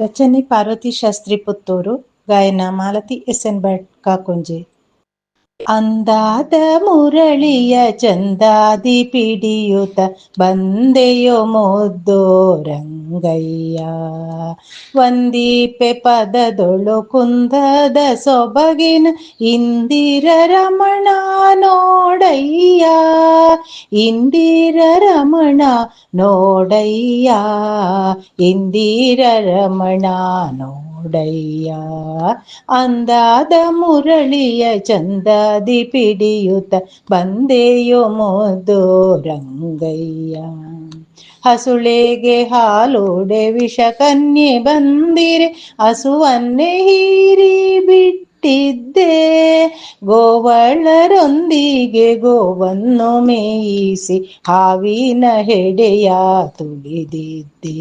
ರಚನೆ ಪಾರ್ವತಿ ಶಾಸ್ತ್ರಿ ಪುತ್ತೂರು, ಗಾಯನ Malathi S N Bhat Kakunje. ಅಂದಾದ ಮುರಳಿಯ ಚಂದಾದಿ ಪಿಡಿಯುತ ಬಂದೆಯೋ ಮೊದ್ದೋ ರಂಗಯ್ಯ. ವಂದೀಪೆ ಪದದೊಳು ಕುಂದದ ಸೊಬಗಿನ ಇಂದಿರ ರಮಣ ನೋಡಯ್ಯ. ಇಂದಿರ ರಮಣ ನೋಡಯ್ಯ ಇಂದಿರ ರಮಣ ನೋಡಯ್ಯ ಅಂದಾದ ಮುರಳಿಯ ಚಂದಾದಿ ಪಿಡಿಯುತ್ತ ಬಂದೆಯೋ ಮೋದು ರಂಗಯ್ಯ ಹಸುಳೆಗೆ ಹಾಲೋಡೆ ವಿಷ ಕನ್ಯೆ ಬಂದಿರೆ ಹಸುವನ್ನೇ ಹೀರಿ ಬಿಟ್ಟಿದ್ದೆ ಗೋವಳರೊಂದಿಗೆ ಗೋವನ್ನು ಮೇಯಿಸಿ ಹಾವಿನ ಹೆಡೆಯ ತುಳಿದಿದ್ದೆ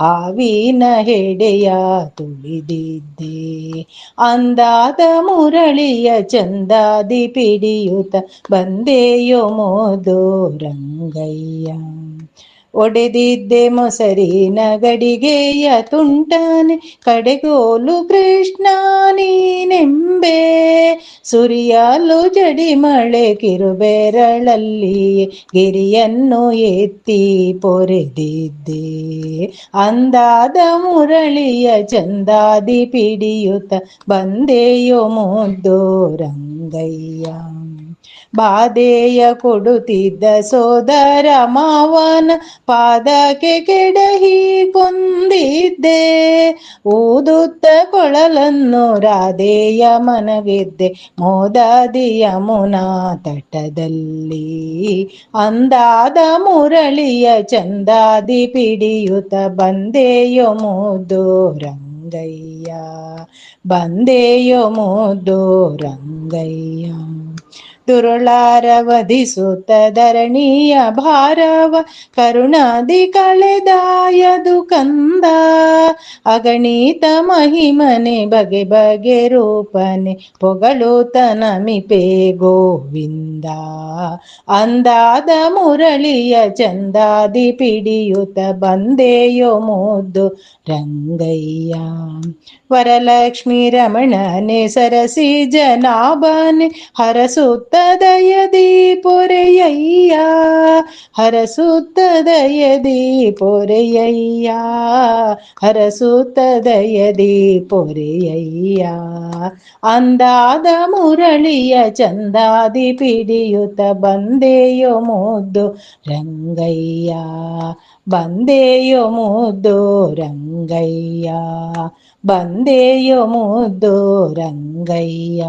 ಹಾವಿನ ಹೆಡೆಯ ತುಳಿದಿದ್ದೆ ಅಂದಾದ ಮುರಳಿಯ ಚಂದಾದಿ ಪಿಡಿಯುತ್ತ ಬಂದೆಯೋ ಮೋದು ರಂಗಯ್ಯ ಒಡೆದಿದ್ದೆ ಮೊಸರಿನ ಗಡಿಗೆಯ ತುಂಟಾನೆ, ಕಡೆಗೋಲು ಕೃಷ್ಣ ನೀನೆಂಬೆ. ಸುರಿಯಾಲು ಜಡಿ ಮಳೆ ಕಿರುಬೆರಳಲ್ಲಿ ಗಿರಿಯನ್ನು ಎತ್ತಿ ಪೊರೆದಿದ್ದೆ. ಅಂದಾದ ಮುರಳಿಯ ಚಂದಾದಿ ಪಿಡಿಯುತ್ತ ಬಂದೆಯೋ ಮುದ್ದು ರಂಗಯ್ಯ ಬಾಧೆಯ ಕೊಡುತ್ತಿದ್ದ ಸೋದರ ಮಾವನ ಪಾದಕ್ಕೆ ಕೆಡಹಿ ಕೊಂದಿದ್ದೆ. ಊದುತ್ತ ಕೊಳಲನ್ನು ರಾಧೆಯ ಮನಗೆದ್ದೆ. ಮೋದದಿಯ ಮುನಾ ತಟದಲ್ಲಿ ಅಂದಾದ ಮುರಳಿಯ ಚಂದಾದಿ ಪಿಡಿಯುತ ಬಂದೆಯೋ ಮುದ್ದು ರಂಗಯ್ಯ ಬಂದೆಯೋ ಮುದ್ದು ರಂಗಯ್ಯ ದುರುಳಾರವಧಿಸುತ್ತ ಧರಣಿಯ ಭಾರವ, ಕರುಣಾದಿ ಕಳೆದಾಯದು ಕಂದ. ಅಗಣಿತ ಮಹಿಮನೆ ಬಗೆ ಬಗೆ ರೂಪನೆ ಪೊಗಳುತ ನಮಿಪೆ ಗೋವಿಂದ. ಅಂದಾದ ಮುರಳಿಯ ಚಂದಾದಿ ಪಿಡಿಯುತ ಬಂದೆಯೋ ಮುದ್ದು ರಂಗಯ್ಯ. ವರಲಕ್ಷ್ಮಿ ರಮಣನೆ, ಸರಸಿ ಜನಾಭನೆ, ಹರಸುತ್ತ ದಯದಿ ಪೊರೆಯಯ್ಯ ಹರಸುತ್ತ ದಯದಿ ಪೊರೆಯಯ್ಯ ಹರಸುತ್ತ ದಯದಿ ಪೊರೆಯಯ್ಯ ಅಂದಾದ ಮುರಳಿಯ ಚಂದಾದಿ ಪಿಡಿಯುತ್ತ ಬಂದೆಯೋ ಮುದ್ದು ರಂಗಯ್ಯ ಬಂದೆಯೋ ಮುದ್ದು ರಂಗಯ್ಯ ಬಂದೆಯೋ ಮುದ್ದು ರಂಗಯ್ಯ